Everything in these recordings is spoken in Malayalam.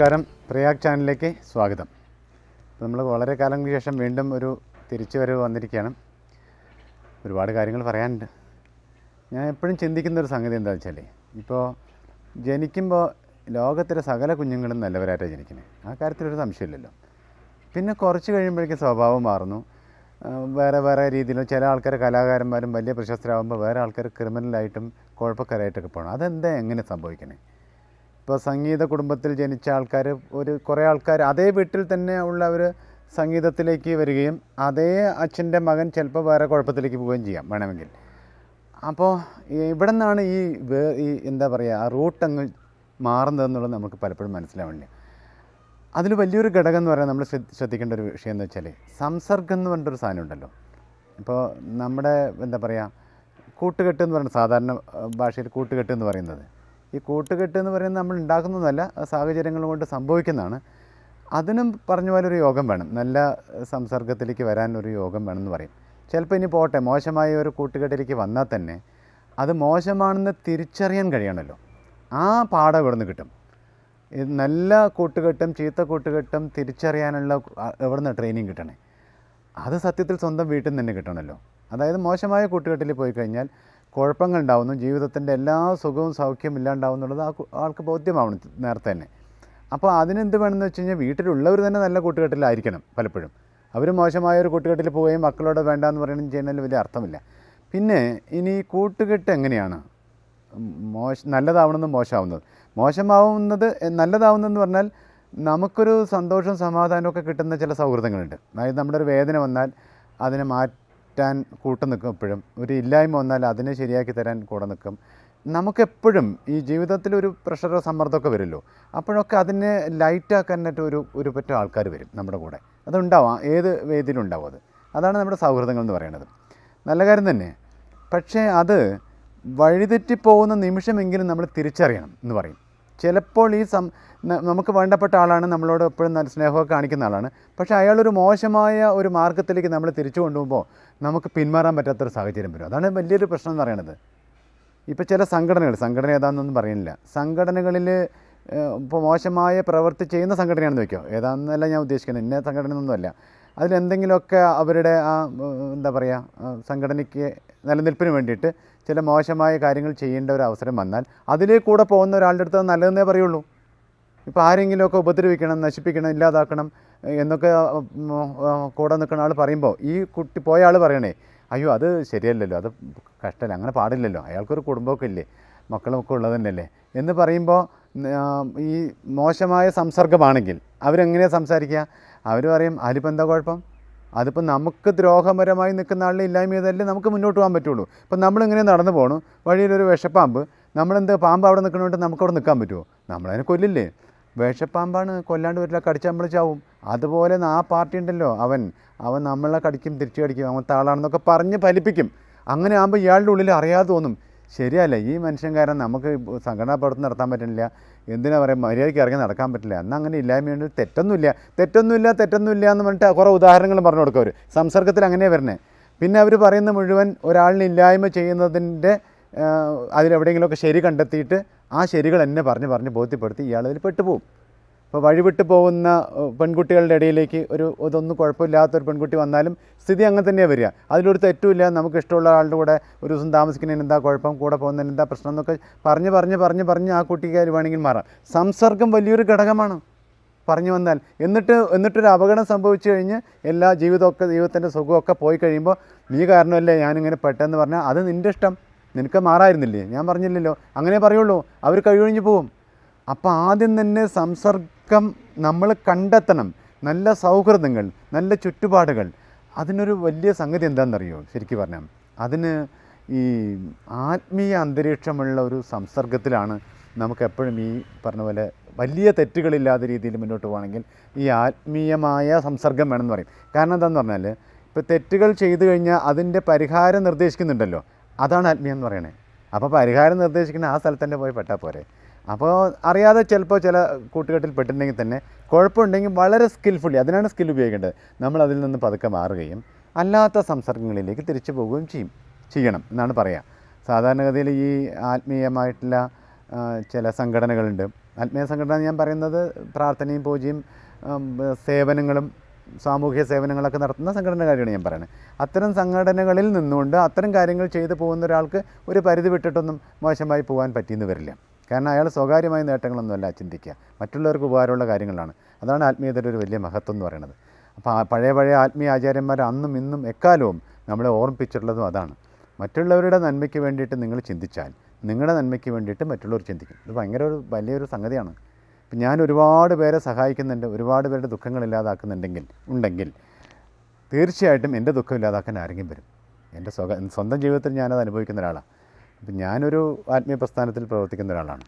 നമസ്കാരം. പ്രയാഗ് ചാനലിലേക്ക് സ്വാഗതം. നമ്മൾ വളരെ കാലങ്ങൾക്ക് ശേഷം വീണ്ടും ഒരു തിരിച്ചു വരവ് വന്നിരിക്കുകയാണ്. ഒരുപാട് കാര്യങ്ങൾ പറയാനുണ്ട്. ഞാൻ എപ്പോഴും ചിന്തിക്കുന്ന ഒരു സംഗതി എന്താ വെച്ചാൽ ഇപ്പോൾ ജനിക്കുമ്പോൾ ലോകത്തിലെ സകല കുഞ്ഞുങ്ങളും നല്ലവരായിട്ടാണ് ജനിക്കുന്നത്. ആ കാര്യത്തിലൊരു സംശയമില്ലല്ലോ. പിന്നെ കുറച്ച് കഴിയുമ്പോഴേക്കും സ്വഭാവം മാറുന്നു. വേറെ വേറെ രീതിയിൽ ചില ആൾക്കാർ കലാകാരന്മാരും വലിയ പ്രശസ്തരാകുമ്പോൾ വേറെ ആൾക്കാർ ക്രിമിനലായിട്ടും കുഴപ്പക്കാരായിട്ടൊക്കെ പോകണം. അതെന്താ എങ്ങനെ സംഭവിക്കണേ? ഇപ്പോൾ സംഗീത കുടുംബത്തിൽ ജനിച്ച ആൾക്കാർ ഒരു കുറേ ആൾക്കാർ അതേ വീട്ടിൽ തന്നെ ഉള്ളവർ സംഗീതത്തിലേക്ക് വരികയും അതേ അച്ഛന്റെ മകൻ ചിലപ്പോൾ വേറെ കുഴപ്പത്തിലേക്ക് പോവുകയും ചെയ്യാം വേണമെങ്കിൽ. അപ്പോൾ ഇവിടെ നിന്നാണ് ഈ വേ ഈ എന്താ പറയുക ആ റൂട്ട് അങ്ങ് മാറുന്നതെന്നുള്ളത് നമുക്ക് പലപ്പോഴും മനസ്സിലാവില്ല അതിൽ വലിയൊരു ഘടകം എന്ന് പറയുന്നത് നമ്മൾ ശ്രദ്ധിക്കേണ്ട ഒരു വിഷയം എന്ന് വെച്ചാൽ സംസർഗം എന്ന് പറഞ്ഞിട്ടൊരു സാധനം ഉണ്ടല്ലോ. ഇപ്പോൾ നമ്മുടെ എന്താ പറയുക കൂട്ടുകെട്ട് എന്ന് പറയുന്നത് സാധാരണ ഭാഷയിൽ കൂട്ടുകെട്ട് എന്ന് പറയുന്നത്. ഈ കൂട്ടുകെട്ട് എന്ന് പറയുന്നത് നമ്മൾ ഉണ്ടാക്കുന്നതല്ല സാഹചര്യങ്ങൾ കൊണ്ട് സംഭവിക്കുന്നതാണ്. അതിനും പറഞ്ഞ പോലെ ഒരു യോഗം വേണം. നല്ല സംസർഗത്തിലേക്ക് വരാൻ ഒരു യോഗം എന്ന് പറയും. ചിലപ്പോൾ ഇനി പോട്ടെ മോശമായ ഒരു കൂട്ടുകെട്ടിലേക്ക് വന്നാൽ തന്നെ അത് മോശമാണെന്ന് തിരിച്ചറിയാൻ കഴിയണമല്ലോ. ആ പാഠം ഇവിടെ നിന്ന് കിട്ടും നല്ല കൂട്ടുകെട്ടും ചീത്ത കൂട്ടുകെട്ടും തിരിച്ചറിയാനുള്ള എവിടെ നിന്ന് ട്രെയിനിങ് കിട്ടണേ? അത് സത്യത്തിൽ സ്വന്തം വീട്ടിൽ നിന്ന് തന്നെ കിട്ടണമല്ലോ. അതായത് മോശമായ കൂട്ടുകെട്ടിൽ പോയി കഴിഞ്ഞാൽ കുഴപ്പങ്ങൾ ഉണ്ടാവുന്നു ജീവിതത്തിന്റെ എല്ലാ സുഖവും സൗഖ്യവും ഇല്ലാണ്ടാവുന്നുള്ളത് ആ ആൾക്ക് ബോധ്യമാവണം നേരത്തെ തന്നെ. അപ്പോൾ അതിനെന്ത് വേണമെന്ന് വെച്ച് കഴിഞ്ഞാൽ വീട്ടിലുള്ളവർ തന്നെ നല്ല കൂട്ടുകെട്ടിലായിരിക്കണം പലപ്പോഴും. അവർ മോശമായ ഒരു കൂട്ടുകെട്ടിൽ പോവുകയും മക്കളോട് വേണ്ടാന്ന് പറയുകയും ചെയ്യുന്നതിൽ വലിയ അർത്ഥമില്ല. പിന്നെ ഇനി കൂട്ടുകെട്ട് എങ്ങനെയാണ്? മോശ നല്ലതാവണമെന്ന് മോശമാവുന്നത്. മോശമാവുന്നത് നല്ലതാവുന്നതെന്ന് പറഞ്ഞാൽ നമുക്കൊരു സന്തോഷവും സമാധാനവും ഒക്കെ കിട്ടുന്ന ചില സൗഹൃദങ്ങളുണ്ട്. അതായത് നമ്മുടെ ഒരു വേദന വന്നാൽ അതിനെ മാറ്റാൻ കൂട്ടു നിൽക്കും എപ്പോഴും. ഒരു ഇല്ലായ്മ വന്നാൽ അതിനെ ശരിയാക്കി തരാൻ കൂടെ നിൽക്കും. നമുക്കെപ്പോഴും ഈ ജീവിതത്തിൽ ഒരു പ്രഷറോ സമ്മർദ്ദമൊക്കെ വരുമല്ലോ. അപ്പോഴൊക്കെ അതിനെ ലൈറ്റാക്കാനായിട്ട് ഒരു ഒരു പറ്റം ആൾക്കാർ വരും നമ്മുടെ കൂടെ. അതുണ്ടാവാം. ഏത് വേദിയിലും ഉണ്ടാവും അത്. അതാണ് നമ്മുടെ സൗഹൃദങ്ങൾ എന്ന് പറയുന്നത്. നല്ല കാര്യം തന്നെ. പക്ഷേ അത് വഴിതെറ്റിപ്പോകുന്ന നിമിഷമെങ്കിലും നമ്മൾ തിരിച്ചറിയണം എന്ന് പറയും. ചിലപ്പോൾ ഈ സം നമുക്ക് വേണ്ടപ്പെട്ട ആളാണ് നമ്മളോട് എപ്പോഴും നല്ല സ്നേഹമൊക്കെ കാണിക്കുന്ന ആളാണ്. പക്ഷേ അയാളൊരു മോശമായ ഒരു മാർഗത്തിലേക്ക് നമ്മൾ തിരിച്ചു കൊണ്ടുപോകുമ്പോൾ നമുക്ക് പിന്മാറാൻ പറ്റാത്തൊരു സാഹചര്യം വരും. അതാണ് വലിയൊരു പ്രശ്നം എന്ന് പറയുന്നത്. ഇപ്പോൾ ചില സംഘടനകൾ സംഘടന ഏതാണെന്നൊന്നും പറയുന്നില്ല. സംഘടനകളിൽ ഇപ്പോൾ മോശമായ പ്രവൃത്തി ചെയ്യുന്ന സംഘടനയാണെന്ന് വയ്ക്കോ. ഏതാണെന്നല്ല ഞാൻ ഉദ്ദേശിക്കുന്നത്. ഇന്ന സംഘടനയൊന്നുമല്ല. അതിലെന്തെങ്കിലുമൊക്കെ അവരുടെ ആ എന്താ പറയുക സംഘടനയ്ക്ക് നിലനിൽപ്പിന് വേണ്ടിയിട്ട് ചില മോശമായ കാര്യങ്ങൾ ചെയ്യേണ്ട ഒരു അവസരം വന്നാൽ അതിലേ കൂടെ പോകുന്ന ഒരാളുടെ അടുത്ത് നല്ലതെന്നേ പറയുള്ളൂ. ഇപ്പോൾ ആരെങ്കിലുമൊക്കെ ഉപദ്രവിക്കണം നശിപ്പിക്കണം ഇല്ലാതാക്കണം എന്നൊക്കെ കൂടെ നിൽക്കുന്ന ആൾ പറയുമ്പോൾ ഈ കുട്ടി പോയ ആൾ പറയണേ അയ്യോ അത് ശരിയല്ലല്ലോ അത് കഷ്ടമല്ല അങ്ങനെ പാടില്ലല്ലോ അയാൾക്കൊരു കുടുംബമൊക്കെ ഇല്ലേ മക്കളൊക്കെ ഉള്ളത് തന്നെയല്ലേ? എന്ന് പറയുമ്പോൾ ഈ മോശമായ സംസർഗമാണെങ്കിൽ അവരെങ്ങനെയാണ് സംസാരിക്കുക? അവർ പറയും അതിലിപ്പോൾ എന്താ കുഴപ്പം? അതിപ്പോൾ നമുക്ക് ദ്രോഹപരമായി നിൽക്കുന്ന ആളിനെ ഇല്ലായ്മ ചെയ്താലേ നമുക്ക് മുന്നോട്ട് പോകാൻ പറ്റുള്ളൂ. ഇപ്പം നമ്മളിങ്ങനെ നടന്നു പോകണു വഴിയിലൊരു വിഷപ്പാമ്പ്. നമ്മളെന്ത് പാമ്പ് അവിടെ നിൽക്കണോട്ട് നമുക്കവിടെ നിൽക്കാൻ പറ്റുമോ നമ്മളതിനെ കൊല്ലില്ലേ? വിഷപ്പാമ്പാണ് കൊല്ലാണ്ട് വരില്ല കടിച്ചാൽ നമ്മൾ ചാവും. അതുപോലെ ആ പാർട്ടി ഉണ്ടല്ലോ അവൻ. അവൻ നമ്മളെ കടിക്കും തിരിച്ചു കടിക്കും. അവൻ താളാണെന്നൊക്കെ പറഞ്ഞ് ഫലിപ്പിക്കും. അങ്ങനെ ആകുമ്പോൾ ഇയാളുടെ ഉള്ളിൽ അറിയാതെ തോന്നും ശരിയല്ല ഈ മനുഷ്യൻ കാരണം നമുക്ക് സംഘടനാ പ്രവർത്തനം നടത്താൻ പറ്റുന്നില്ല എന്തിനാ പറയുക മര്യാദയ്ക്ക് ഇറങ്ങി നടക്കാൻ പറ്റില്ല. എന്നാൽ അങ്ങനെ ഇല്ലായ്മയുണ്ട് തെറ്റൊന്നുമില്ല. തെറ്റൊന്നുമില്ല തെറ്റൊന്നുമില്ല എന്ന് പറഞ്ഞിട്ട് കുറേ ഉദാഹരണങ്ങൾ പറഞ്ഞു കൊടുക്കും അവർ സംസർഗത്തിൽ അങ്ങനെയാണ് വരുന്നത് പിന്നെ അവർ പറയുന്ന മുഴുവൻ ഒരാളിന് ഇല്ലായ്മ ചെയ്യുന്നതിന്റെ അതിലെവിടെയെങ്കിലുമൊക്കെ ശരി കണ്ടെത്തിയിട്ട് ആ ശരികൾ എന്നെ പറഞ്ഞ് പറഞ്ഞ് ബോധ്യപ്പെടുത്തി ഇയാൾ പെട്ടുപോകും ഇപ്പോൾ വഴിവിട്ട് പോകുന്ന പെൺകുട്ടികളുടെ ഇടയിലേക്ക് ഒരു ഇതൊന്നും കുഴപ്പമില്ലാത്തൊരു പെൺകുട്ടി വന്നാലും സ്ഥിതി അങ്ങനെ തന്നെയാണ് വരിക. അതിലൊരു തെറ്റുമില്ല. നമുക്ക് ഇഷ്ടമുള്ള ആളുടെ കൂടെ ഒരു ദിവസം താമസിക്കുന്നതിന് എന്താ കുഴപ്പം? കൂടെ പോകുന്നതിന് എന്താ പ്രശ്നം എന്നൊക്കെ പറഞ്ഞ് പറഞ്ഞ് പറഞ്ഞ് പറഞ്ഞ് ആ കുട്ടിക്ക് വേണമെങ്കിൽ മാറാം. സംസർഗം വലിയൊരു ഘടകമാണ്. പറഞ്ഞു വന്നാൽ. എന്നിട്ട് എന്നിട്ടൊരു അപകടം സംഭവിച്ചു കഴിഞ്ഞ് എല്ലാ ജീവിതമൊക്കെ ജീവിതത്തിന്റെ സുഖമൊക്കെ പോയി കഴിയുമ്പോൾ നീ കാരണമല്ലേ ഞാനിങ്ങനെ പെട്ടെന്ന് പറഞ്ഞാൽ അത് നിന്റെ ഇഷ്ടം. നിനക്ക് മാറായിരുന്നില്ലേ? ഞാൻ പറഞ്ഞില്ലല്ലോ. അങ്ങനെ പറയുള്ളൂ. അവർ കഴിവഴിഞ്ഞ് പോകും അപ്പോൾ ആദ്യം തന്നെ സംസർഗം നമ്മൾ കണ്ടെത്തണം. നല്ല സൗഹൃദങ്ങൾ നല്ല ചുറ്റുപാടുകൾ. അതിനൊരു വലിയ സംഗതി എന്താണെന്നറിയോ? ശരിക്കും പറഞ്ഞാൽ അതിന് ഈ ആത്മീയ അന്തരീക്ഷമുള്ള ഒരു സംസർഗത്തിലാണ് നമുക്കെപ്പോഴും ഈ പറഞ്ഞ പോലെ വലിയ തെറ്റുകളില്ലാത്ത രീതിയിൽ മുന്നോട്ട് പോകണമെങ്കിൽ ഈ ആത്മീയമായ സംസർഗം വേണമെന്ന് പറയും. കാരണം എന്താണെന്ന് പറഞ്ഞാൽ ഇപ്പോൾ തെറ്റുകൾ ചെയ്തു കഴിഞ്ഞാൽ അതിന്റെ പരിഹാരം നിർദ്ദേശിക്കുന്നുണ്ടല്ലോ. അതാണ് ആത്മീയം എന്ന് പറയണേ. അപ്പോൾ പരിഹാരം നിർദ്ദേശിക്കുന്ന ആ സ്ഥലത്ത് തന്നെ പോയി പെട്ടാൽ പോരെ. അപ്പോൾ അറിയാതെ ചിലപ്പോൾ ചില കൂട്ടുകെട്ടിൽ പെട്ടിട്ടുണ്ടെങ്കിൽ തന്നെ കുഴപ്പമുണ്ടെങ്കിൽ വളരെ സ്കിൽഫുള്ളി അതിനാണ് സ്കിൽ ഉപയോഗിക്കേണ്ടത്. നമ്മൾ അതിൽ നിന്ന് പതുക്കെ മാറുകയും അല്ലാത്ത സംസർഗങ്ങളിലേക്ക് തിരിച്ചു പോവുകയും ചെയ്യും ചെയ്യണം എന്നാണ് പറയുക സാധാരണഗതിയിൽ ഈ ആത്മീയമായിട്ടുള്ള ചില സംഘടനകളുണ്ട്. ആത്മീയ സംഘടന ഞാൻ പറയുന്നത് പ്രാർത്ഥനയും പൂജയും സേവനങ്ങളും സാമൂഹ്യ സേവനങ്ങളൊക്കെ നടത്തുന്ന സംഘടന കാര്യമാണ് ഞാൻ പറയുന്നത് അത്തരം സംഘടനകളിൽ നിന്നുകൊണ്ട് അത്തരം കാര്യങ്ങൾ ചെയ്തു പോകുന്ന ഒരാൾക്ക് ഒരു പരിധി വിട്ടിട്ടൊന്നും മോശമായി പോകാൻ പറ്റിയെന്ന് വരില്ല. കാരണം അയാൾ സ്വകാര്യമായ നേട്ടങ്ങളൊന്നുമല്ല ചിന്തിക്കുക. മറ്റുള്ളവർക്ക് ഉപകാരമുള്ള കാര്യങ്ങളാണ്. അതാണ് ആത്മീയതയുടെ ഒരു വലിയ മഹത്വം എന്ന് പറയുന്നത്. അപ്പോൾ പഴയ പഴയ ആത്മീയ ആചാര്യന്മാർ അന്നും ഇന്നും എക്കാലവും നമ്മളെ ഓർമ്മിപ്പിച്ചിട്ടുള്ളതും അതാണ്. മറ്റുള്ളവരുടെ നന്മയ്ക്ക് വേണ്ടിയിട്ട് നിങ്ങൾ ചിന്തിച്ചാൽ നിങ്ങളുടെ നന്മയ്ക്ക് വേണ്ടിയിട്ട് മറ്റുള്ളവർ ചിന്തിക്കും. ഇത് ഭയങ്കര ഒരു വലിയൊരു സംഗതിയാണ്. ഇപ്പം ഞാൻ ഒരുപാട് പേരെ സഹായിക്കുന്നുണ്ട് ഒരുപാട് പേരുടെ ദുഃഖങ്ങൾ ഇല്ലാതാക്കുന്നുണ്ടെങ്കിൽ ഉണ്ടെങ്കിൽ തീർച്ചയായിട്ടും എന്റെ ദുഃഖം ഇല്ലാതാക്കാൻ ആരെങ്കിലും വരും. എന്റെ സ്വന്തം ജീവിതത്തിൽ ഞാനത് അനുഭവിക്കുന്ന ഒരാളാണ്. അപ്പം ഞാനൊരു ആത്മീയ പ്രസ്ഥാനത്തിൽ പ്രവർത്തിക്കുന്ന ഒരാളാണ്.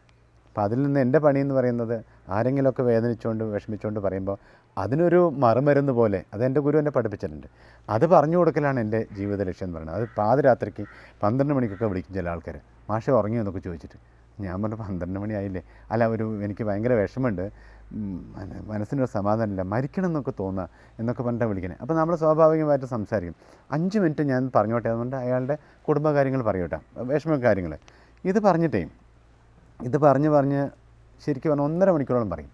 അപ്പോൾ അതിൽ നിന്ന് എന്റെ പണിയെന്ന് പറയുന്നത് ആരെങ്കിലുമൊക്കെ വേദനിച്ചുകൊണ്ട് വിഷമിച്ചുകൊണ്ട് പറയുമ്പോൾ അതിനൊരു മറുമരുന്ന് പോലെ അത് എന്റെ ഗുരു എന്നെ പഠിപ്പിച്ചിട്ടുണ്ട്. അത് പറഞ്ഞു കൊടുക്കലാണ് എന്റെ ജീവിത ലക്ഷ്യം എന്ന് പറയുന്നത്. അത് പാതിരാത്രിക്ക് പന്ത്രണ്ട് മണിക്കൊക്കെ വിളിക്കും ചില ആൾക്കാർ. മാഷ ഉറങ്ങിയോ എന്നൊക്കെ ചോദിച്ചിട്ട്. ഞാൻ പറഞ്ഞു പന്ത്രണ്ട് മണിയായില്ലേ? അല്ല ഒരു എനിക്ക് ഭയങ്കര വിഷമമുണ്ട്. മനസ്സിനൊരു സമാധാനമില്ല. മരിക്കണം എന്നൊക്കെ തോന്നുക എന്നൊക്കെ പറഞ്ഞിട്ടാണ് വിളിക്കണേ. അപ്പോൾ നമ്മൾ സ്വാഭാവികമായിട്ട് സംസാരിക്കും. അഞ്ച് മിനിറ്റ് ഞാൻ പറഞ്ഞോട്ടെ? അതുകൊണ്ട് അയാളുടെ കുടുംബകാര്യങ്ങൾ പറയോട്ടെ. വിഷമ കാര്യങ്ങൾ ഇത് പറഞ്ഞിട്ടേ ഇത് പറഞ്ഞ് പറഞ്ഞ് ശരിക്കും പറഞ്ഞാൽ ഒന്നര മണിക്കൂറോളം പറയും.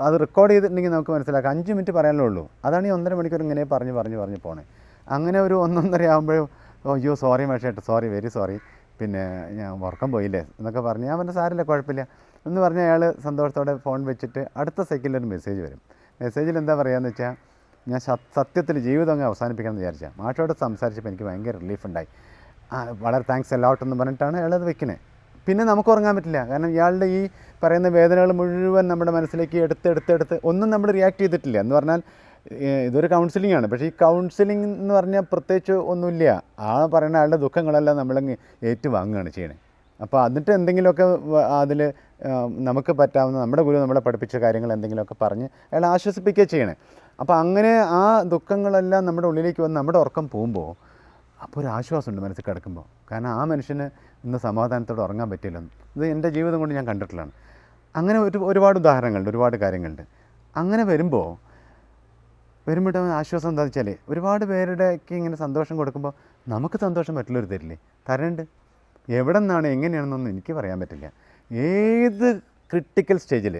അത് റെക്കോർഡ് ചെയ്തിട്ടുണ്ടെങ്കിൽ നമുക്ക് മനസ്സിലാക്കാം. അഞ്ച് മിനിറ്റ് പറയാനേ ഉള്ളൂ. അതാണ് ഈ ഒന്നര മണിക്കൂർ ഇങ്ങനെ പറഞ്ഞ് പറഞ്ഞ് പറഞ്ഞ് പോണേ. അങ്ങനെ ഒരു ഒന്നൊന്നര ആകുമ്പോഴും അയ്യോ സോറി മാഷേട്ട് സോറി വെരി സോറി പിന്നെ ഞാൻ ഉറക്കം പോയില്ലേ എന്നൊക്കെ പറഞ്ഞ്. ഞാൻ പറഞ്ഞ സാരില്ല കുഴപ്പമില്ല. എന്ന് പറഞ്ഞ് അയാൾ സന്തോഷത്തോടെ ഫോൺ വെച്ചിട്ട് അടുത്ത സെക്കൻഡിൽ ഒരു മെസ്സേജ് വരും. മെസ്സേജിൽ എന്താ പറയുകയെന്ന് വെച്ചാൽ ഞാൻ സത്യത്തിൽ ജീവിതം അങ്ങ് അവസാനിപ്പിക്കണം എന്ന് വിചാരിച്ചാൽ മാഷോട് സംസാരിച്ചപ്പോൾ എനിക്ക് ഭയങ്കര റിലീഫ് ഉണ്ടായി. വളരെ താങ്ക്സ് എല്ലാവട്ടും എന്ന് പറഞ്ഞിട്ടാണ് അയാളത് വെക്കുന്നത് പിന്നെ നമുക്ക് ഉറങ്ങാൻ പറ്റില്ല. കാരണം ഇയാളുടെ ഈ പറയുന്ന വേദനകൾ മുഴുവൻ നമ്മുടെ മനസ്സിലേക്ക് എടുത്ത് എടുത്ത് എടുത്ത് ഒന്നും നമ്മൾ റിയാക്ട് ചെയ്തിട്ടില്ല. എന്ന് പറഞ്ഞാൽ ഇതൊരു കൗൺസിലിംഗ് ആണ്. പക്ഷേ ഈ കൗൺസിലിംഗ് എന്ന് പറഞ്ഞാൽ പ്രത്യേകിച്ച് ഒന്നുമില്ല. ആ പറയുന്ന ആളുടെ ദുഃഖങ്ങളെല്ലാം നമ്മളങ്ങ് ഏറ്റുവാങ്ങുകയാണ് ചെയ്യണേ. അപ്പോൾ എന്നിട്ട് എന്തെങ്കിലുമൊക്കെ അതിൽ നമുക്ക് പറ്റാവുന്ന നമ്മുടെ ഗുരു നമ്മളെ പഠിപ്പിച്ച കാര്യങ്ങൾ എന്തെങ്കിലുമൊക്കെ പറഞ്ഞ് അയാളെ ആശ്വസിപ്പിക്കുക ചെയ്യണേ. അപ്പോൾ അങ്ങനെ ആ ദുഃഖങ്ങളെല്ലാം നമ്മുടെ ഉള്ളിലേക്ക് വന്ന് നമ്മുടെ ഉറക്കം പോകുമ്പോൾ അപ്പോൾ ഒരു ആശ്വാസമുണ്ട് മനസ്സിൽ കിടക്കുമ്പോൾ കാരണം ആ മനുഷ്യന് ഇന്ന് സമാധാനത്തോടെ ഉറങ്ങാൻ പറ്റില്ലെന്ന് ഇത് എന്റെ ജീവിതം കൊണ്ട് ഞാൻ കണ്ടിട്ടുള്ളതാണ്. അങ്ങനെ ഒരു ഒരുപാട് ഉദാഹരണങ്ങളുണ്ട് ഒരുപാട് കാര്യങ്ങളുണ്ട്. അങ്ങനെ വരുമ്പോൾ വരുമ്പോൾ ആശ്വാസം എന്താ വെച്ചാൽ ഒരുപാട് പേരുടെയൊക്കെ ഇങ്ങനെ സന്തോഷം കൊടുക്കുമ്പോൾ നമുക്ക് സന്തോഷം മറ്റുള്ളവർ തരില്ലേ? തരണ്ട്. എവിടെ നിന്നാണ് എങ്ങനെയാണെന്നൊന്നും എനിക്ക് പറയാൻ പറ്റില്ല. ഏത് ക്രിട്ടിക്കൽ സ്റ്റേജിൽ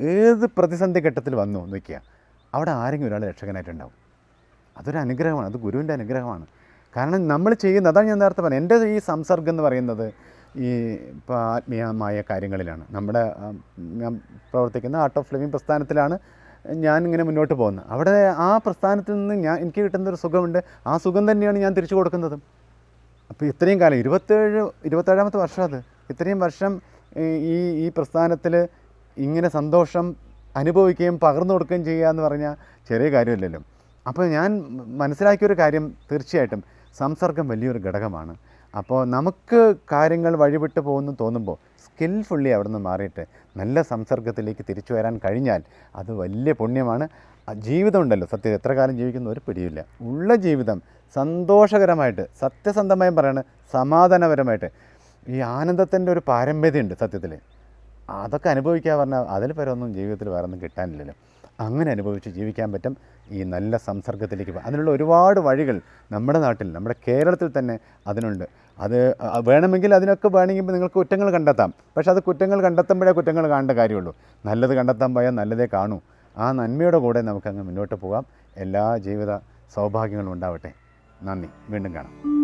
ഏത് പ്രതിസന്ധി ഘട്ടത്തിൽ വന്നു നോക്കിയാൽ അവിടെ ആരെങ്കിലും ഒരാൾ രക്ഷകനായിട്ടുണ്ടാവും. അതൊരു അനുഗ്രഹമാണ് അത് ഗുരുവിന്റെ അനുഗ്രഹമാണ്. കാരണം നമ്മൾ ചെയ്യുന്ന അതാണ് ഞാൻ നേരത്തെ പറഞ്ഞത്. എന്റെ ഈ സംസർഗം എന്ന് പറയുന്നത് ഈ ഇപ്പോൾ ആത്മീയമായ കാര്യങ്ങളിലാണ്. നമ്മുടെ ഞാൻ പ്രവർത്തിക്കുന്ന ആർട്ട് ഓഫ് ലിവിങ് പ്രസ്ഥാനത്തിലാണ് ഞാൻ ഇങ്ങനെ മുന്നോട്ട് പോകുന്നത് അവിടെ ആ പ്രസ്ഥാനത്തിൽ നിന്ന് ഞാൻ എനിക്ക് കിട്ടുന്ന ഒരു സുഖമുണ്ട്. ആ സുഖം തന്നെയാണ് ഞാൻ തിരിച്ചു കൊടുക്കുന്നതും. അപ്പോൾ ഇത്രയും കാലം ഇരുപത്തേഴ് ഇരുപത്തേഴാമത്തെ വർഷം അത്. ഇത്രയും വർഷം ഈ ഈ പ്രസ്ഥാനത്തിൽ ഇങ്ങനെ സന്തോഷം അനുഭവിക്കുകയും പകർന്നു കൊടുക്കുകയും ചെയ്യുക എന്ന് പറഞ്ഞാൽ ചെറിയ കാര്യമല്ലല്ലോ. അപ്പോൾ ഞാൻ മനസ്സിലാക്കിയൊരു കാര്യം തീർച്ചയായിട്ടും. സംസർഗം വലിയൊരു ഘടകമാണ്. അപ്പോൾ നമുക്ക് കാര്യങ്ങൾ വഴിവിട്ട് പോകുന്നു തോന്നുമ്പോൾ സ്കിൽഫുള്ളി അവിടെ നിന്ന് മാറിയിട്ട് നല്ല സംസർഗത്തിലേക്ക് തിരിച്ചു വരാൻ കഴിഞ്ഞാൽ അത് വലിയ പുണ്യമാണ്. ജീവിതം ഉണ്ടല്ലോ സത്യം എത്ര കാലം ജീവിക്കുന്ന ഒരു പിടിയില്ല ഉള്ള ജീവിതം സന്തോഷകരമായിട്ട് സത്യസന്ധമായും പറയാണ് സമാധാനപരമായിട്ട്. ഈ ആനന്ദത്തിന്റെ ഒരു പാരമ്പര്യമുണ്ട് സത്യത്തിൽ. അതൊക്കെ അനുഭവിക്കുക പറഞ്ഞാൽ അതിൽ പരമൊന്നും ജീവിതത്തിൽ വേറെ ഒന്നും കിട്ടാനില്ലല്ലോ. അങ്ങനെ അനുഭവിച്ച് ജീവിക്കാൻ പറ്റും ഈ നല്ല സംസർഗത്തിലേക്ക് അതിനുള്ള ഒരുപാട് വഴികൾ നമ്മുടെ നാട്ടിൽ നമ്മുടെ കേരളത്തിൽ തന്നെ അതിനുണ്ട്. അത് വേണമെങ്കിൽ അതിനൊക്കെ വേണമെങ്കിൽ നിങ്ങൾക്ക് കുറ്റങ്ങൾ കണ്ടെത്താം. പക്ഷേ അത് കുറ്റങ്ങൾ കണ്ടെത്തുമ്പോഴേ കുറ്റങ്ങൾ കാണേണ്ട കാര്യമുള്ളൂ. നല്ലത് കണ്ടെത്താൻ പോയാൽ നല്ലതേ കാണൂ. ആ നന്മയുടെ കൂടെ നമുക്കങ്ങ് മുന്നോട്ട് പോകാം. എല്ലാ ജീവിത സൗഭാഗ്യങ്ങളും ഉണ്ടാവട്ടെ. നന്ദി. വീണ്ടും കാണാം.